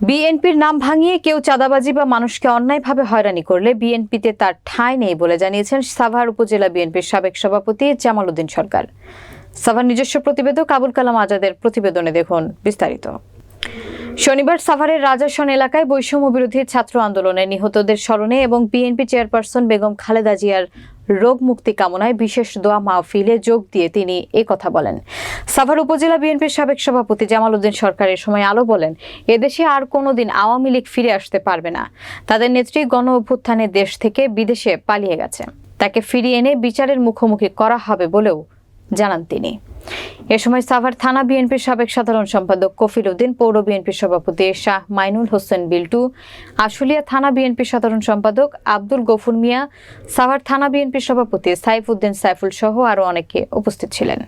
বিএনপির নাম ভাঙিয়ে কেউ চাঁদাবাজি বা মানুষকে অন্যায়ভাবে হয়রানি করলে বিএনপিতে তার ঠাঁই নেই বলে জানিয়েছেন সাভার উপজেলা বিএনপির সাবেক সভাপতি জামাল উদ্দিন সরকার। সাভার নিজস্ব প্রতিবেদক আবুল কালাম আজাদের প্রতিবেদনে দেখুন বিস্তারিত। শনিবার সাভারের রাজাসন এলাকায় বৈষম্য বিরোধী ছাত্র আন্দোলনে নিহতদের স্মরণে এবং বিএনপি চেয়ারপারসন বেগম খালেদা জিয়ার রোগ মুক্তি কামনায় বিশেষ দোয়া মাহফিলে যোগ দিয়ে তিনি এ কথা বলেন। সাভার উপজেলা বিএনপির সাবেক সভাপতি জামাল উদ্দিন সরকার এ সময় আলো বলেন, এদেশে আর কোনোদিন আওয়ামী লীগ ফিরে আসতে পারবে না। তাদের নেত্রী গণ অভ্যুত্থানে দেশ থেকে বিদেশে পালিয়ে গেছে। তাকে ফিরিয়ে এনে বিচারের মুখোমুখি করা হবে বলেও জানান তিনি। এ সময় সাভার থানা বিএনপির সাবেক সাধারণ সম্পাদক কফিল উদ্দিন, পৌর বিএনপির সভাপতি শাহ মাইনুল হোসেন বিল্টু, আশুলিয়া থানা বিএনপির সাধারণ সম্পাদক আব্দুল গফুর মিয়া, সাভার থানা বিএনপির সভাপতি সাইফ উদ্দিন সাইফুল সহ আরও অনেকে উপস্থিত ছিলেন।